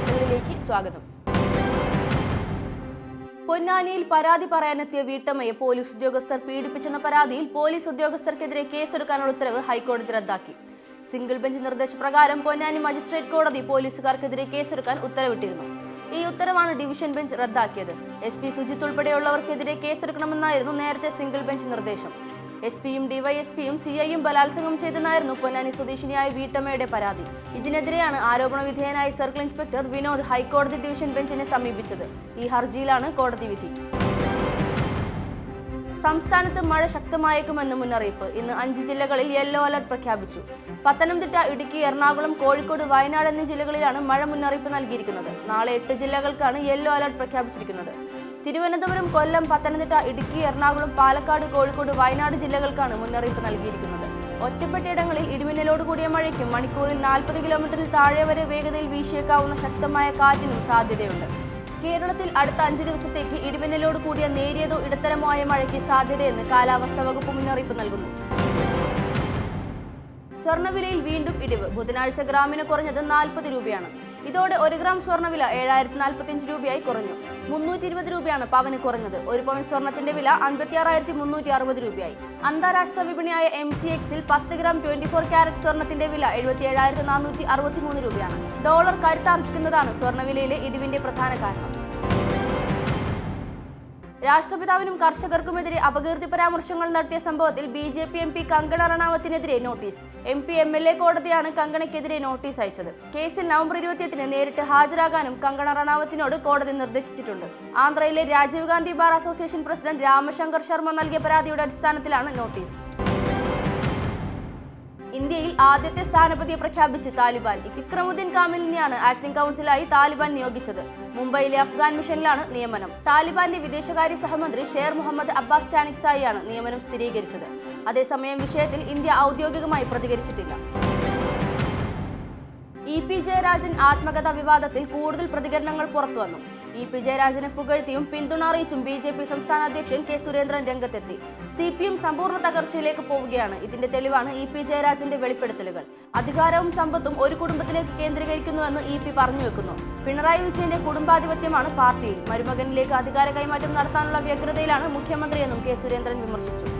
വാർത്തകളിലേക്ക് സ്വാഗതം. പൊന്നാനിയിൽ പരാതി പറയാനെത്തിയ വീട്ടമ്മയെ പോലീസ് ഉദ്യോഗസ്ഥർ പീഡിപ്പിച്ചെന്ന പരാതിയിൽ പോലീസ് ഉദ്യോഗസ്ഥർക്കെതിരെ കേസെടുക്കാനുള്ള ഉത്തരവ് ഹൈക്കോടതി റദ്ദാക്കി. സിംഗിൾ ബെഞ്ച് നിർദ്ദേശപ്രകാരം പൊന്നാനി മജിസ്ട്രേറ്റ് കോടതി പോലീസുകാർക്കെതിരെ കേസെടുക്കാൻ ഉത്തരവിട്ടിരുന്നു. ഈ ഉത്തരവാണ് ഡിവിഷൻ ബെഞ്ച് റദ്ദാക്കിയത്. എസ് പി സുജിത്ത് ഉൾപ്പെടെയുള്ളവർക്കെതിരെ കേസെടുക്കണമെന്നായിരുന്നു നേരത്തെ സിംഗിൾ ബെഞ്ച് നിർദ്ദേശം. എസ് പിയും ഡിവൈഎസ്പിയും സി ഐയും ബലാത്സംഗം ചെയ്തെന്നായിരുന്നു പൊന്നാനി സ്വദേശിനിയായ വീട്ടമ്മയുടെ പരാതി. ഇതിനെതിരെയാണ് ആരോപണ വിധേയനായ സർക്കിൾ ഇൻസ്പെക്ടർ വിനോദ് ഹൈക്കോടതി ഡിവിഷൻ ബെഞ്ചിനെ സമീപിച്ചത്. ഈ ഹർജിയിലാണ് കോടതി വിധി. സംസ്ഥാനത്ത് മഴ ശക്തമായേക്കുമെന്ന് മുന്നറിയിപ്പ്. ഇന്ന് അഞ്ച് ജില്ലകളിൽ യെല്ലോ അലർട്ട് പ്രഖ്യാപിച്ചു. പത്തനംതിട്ട ഇടുക്കി എറണാകുളം കോഴിക്കോട് വയനാട് എന്നീ ജില്ലകളിലാണ് മഴ മുന്നറിയിപ്പ് നൽകിയിരിക്കുന്നത്. നാളെ എട്ട് ജില്ലകൾക്കാണ് യെല്ലോ അലർട്ട് പ്രഖ്യാപിച്ചിരിക്കുന്നത്. തിരുവനന്തപുരം കൊല്ലം പത്തനംതിട്ട ഇടുക്കി എറണാകുളം പാലക്കാട് കോഴിക്കോട് വയനാട് ജില്ലകൾക്കാണ് മുന്നറിയിപ്പ് നൽകിയിരിക്കുന്നത്. ഒറ്റപ്പെട്ടയിടങ്ങളിൽ ഇടിമിന്നലോട് കൂടിയ മഴയ്ക്കും മണിക്കൂറിൽ നാൽപ്പത് കിലോമീറ്ററിൽ താഴെ വരെ വേഗതയിൽ വീശിയേക്കാവുന്ന ശക്തമായ കാറ്റിനും സാധ്യതയുണ്ട്. കേരളത്തിൽ അടുത്ത അഞ്ച് ദിവസത്തേക്ക് ഇടിമിന്നലോട് കൂടിയ നേരിയതോ ഇടത്തരമോ ആയ മഴയ്ക്ക് സാധ്യതയെന്ന് കാലാവസ്ഥാ വകുപ്പ് മുന്നറിയിപ്പ് നൽകുന്നു. സ്വർണവിലയിൽ വീണ്ടും ഇടിവ്. ബുധനാഴ്ച ഗ്രാമിന് കുറഞ്ഞത് നാൽപ്പത് രൂപയാണ്. ഇതോടെ ഒരു ഗ്രാം സ്വർണവില ഏഴായിരത്തി നാൽപ്പത്തിയഞ്ച് രൂപയായി കുറഞ്ഞു. മുന്നൂറ്റി ഇരുപത് രൂപയാണ് പവന് കുറഞ്ഞത്. ഒരു പവൻ സ്വർണത്തിന്റെ വില അൻപത്തി ആറായിരത്തി മുന്നൂറ്റി അറുപത് രൂപയായി. അന്താരാഷ്ട്ര വിപണിയായ എം സി എക്സിൽ പത്ത് ഗ്രാം ട്വന്റി ഫോർ ക്യാരറ്റ് സ്വർണത്തിന്റെ വില എഴുപത്തി ഏഴായിരത്തി നാനൂറ്റി അറുപത്തി മൂന്ന് രൂപയാണ്. ഡോളർ കരുത്താർജിക്കുന്നതാണ് സ്വർണവിലയിലെ ഇടിവിന്റെ പ്രധാന കാരണം. രാഷ്ട്രപിതാവിനും കർഷകർക്കുമെതിരെ അപകീർത്തി പരാമർശങ്ങൾ നടത്തിയ സംഭവത്തിൽ B J P M P Kangana റണാവത്തിനെതിരെ notice. M P M L A കോടതിയാണ് കങ്കണയ്ക്കെതിരെ നോട്ടീസ് അയച്ചത്. കേസിൽ നവംബർ ഇരുപത്തിയെട്ടിന് നേരിട്ട് ഹാജരാകാനും കങ്കണ റണാവത്തിനോട് കോടതി നിർദ്ദേശിച്ചിട്ടുണ്ട്. ആന്ധ്രയിലെ Rajiv Gandhi bar association president Ramashankar Sharma നൽകിയ പരാതിയുടെ അടിസ്ഥാനത്തിലാണ് നോട്ടീസ്. ഇന്ത്യയിൽ ആദ്യത്തെ സ്ഥാനപതിയെ പ്രഖ്യാപിച്ച് താലിബാൻ ഇക്രമുദ്ദീൻ കാമിലിനെയാണ് ആക്ടിംഗ് കൗൺസിലായി താലിബാൻ നിയോഗിച്ചത്. മുംബൈയിലെ അഫ്ഗാൻ മിഷനിലാണ് നിയമനം. താലിബാന്റെ വിദേശകാര്യ സഹമന്ത്രി ഷേർ മുഹമ്മദ് അബ്ബാസ് ടാനിക്സായിയാണ് നിയമനം സ്ഥിരീകരിച്ചത്. അതേസമയം വിഷയത്തിൽ ഇന്ത്യ ഔദ്യോഗികമായി പ്രതികരിച്ചിട്ടില്ല. ഇ പി ജയരാജൻ ആത്മകഥാ വിവാദത്തിൽ കൂടുതൽ പ്രതികരണങ്ങൾ പുറത്തുവന്നു. ഇ പി ജയരാജനെ പുകഴ്ത്തിയും പിന്തുണ അറിയിച്ചും ബി ജെ പി സംസ്ഥാന അധ്യക്ഷൻ കെ സുരേന്ദ്രൻ രംഗത്തെത്തി. സി പി എം സമ്പൂർണ തകർച്ചയിലേക്ക് പോവുകയാണ്. ഇതിന്റെ തെളിവാണ് ഇ പി ജയരാജന്റെ വെളിപ്പെടുത്തലുകൾ. അധികാരവും സമ്പത്തും ഒരു കുടുംബത്തിലേക്ക് കേന്ദ്രീകരിക്കുന്നുവെന്ന് ഇ പി പറഞ്ഞു വെക്കുന്നു. പിണറായി വിജയന്റെ കുടുംബാധിപത്യമാണ് പാർട്ടിയിൽ. മരുമകനിലേക്ക് അധികാര കൈമാറ്റം നടത്താനുള്ള വ്യഗ്രതയിലാണ് മുഖ്യമന്ത്രിയെന്നും കെ സുരേന്ദ്രൻ വിമർശിച്ചു.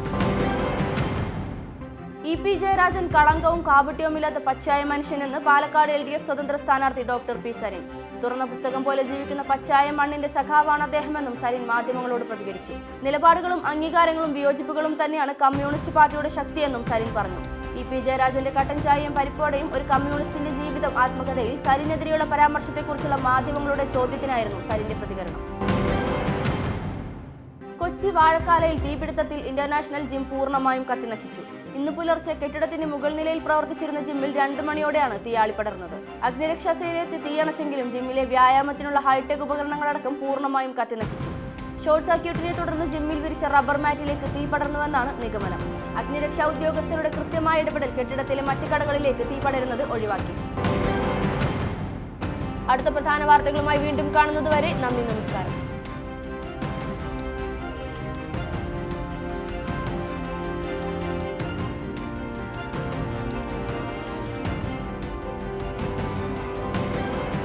ഇ പി ജയരാജൻ കളങ്കവും കാപട്യവുമില്ലാത്ത പച്ചായ മനുഷ്യനെന്ന് പാലക്കാട് എൽ ഡി എഫ് സ്വതന്ത്ര സ്ഥാനാർത്ഥി ഡോക്ടർ പി സരിൻ. തുറന്ന പുസ്തകം പോലെ ജീവിക്കുന്ന പച്ചായ മണ്ണിന്റെ സഖാവാണ് അദ്ദേഹമെന്നും സരിൻ മാധ്യമങ്ങളോട് പ്രതികരിച്ചു. നിലപാടുകളും അംഗീകാരങ്ങളും വിയോജിപ്പുകളും തന്നെയാണ് കമ്മ്യൂണിസ്റ്റ് പാർട്ടിയുടെ ശക്തിയെന്നും സരിൻ പറഞ്ഞു. ഇ പി ജയരാജന്റെ കട്ടൻ ചായയും പരിപ്പോടെയും ഒരു കമ്മ്യൂണിസ്റ്റിന്റെ ജീവിതം ആത്മകഥയിൽ സരിനെതിരെയുള്ള പരാമർശത്തെക്കുറിച്ചുള്ള മാധ്യമങ്ങളുടെ ചോദ്യത്തിനായിരുന്നു സരിന്റെ പ്രതികരണം. കൊച്ചി വാഴക്കാലയിൽ തീപിടുത്തത്തിൽ ഇന്റർനാഷണൽ ജിം പൂർണമായും കത്തിനശിച്ചു. ഇന്ന് പുലർച്ചെ കെട്ടിടത്തിന്റെ മുകൾ നിലയിൽ പ്രവർത്തിച്ചിരുന്ന ജിമ്മിൽ രണ്ടു മണിയോടെയാണ് തീയാളി പടർന്നത്. അഗ്നിരക്ഷാ സേനയെത്തി തീയണച്ചെങ്കിലും ജിമ്മിലെ വ്യായാമത്തിനുള്ള ഹൈടെക് ഉപകരണങ്ങളടക്കം പൂർണമായും കത്തിനശിച്ചു. ഷോർട്ട് സർക്യൂട്ടിനെ തുടർന്ന് ജിമ്മിൽ വിരിച്ച റബ്ബർ മാറ്റിലേക്ക് തീ പടർന്നുവെന്നാണ് നിഗമനം. അഗ്നിരക്ഷാ ഉദ്യോഗസ്ഥരുടെ കൃത്യമായ ഇടപെടൽ കെട്ടിടത്തിലെ മറ്റു കടകളിലേക്ക് തീ പടരുന്നത് ഒഴിവാക്കി. അടുത്ത പ്രധാന വാർത്തകളുമായി വീണ്ടും കാണുന്നതുവരെ നന്ദി നമസ്കാരം.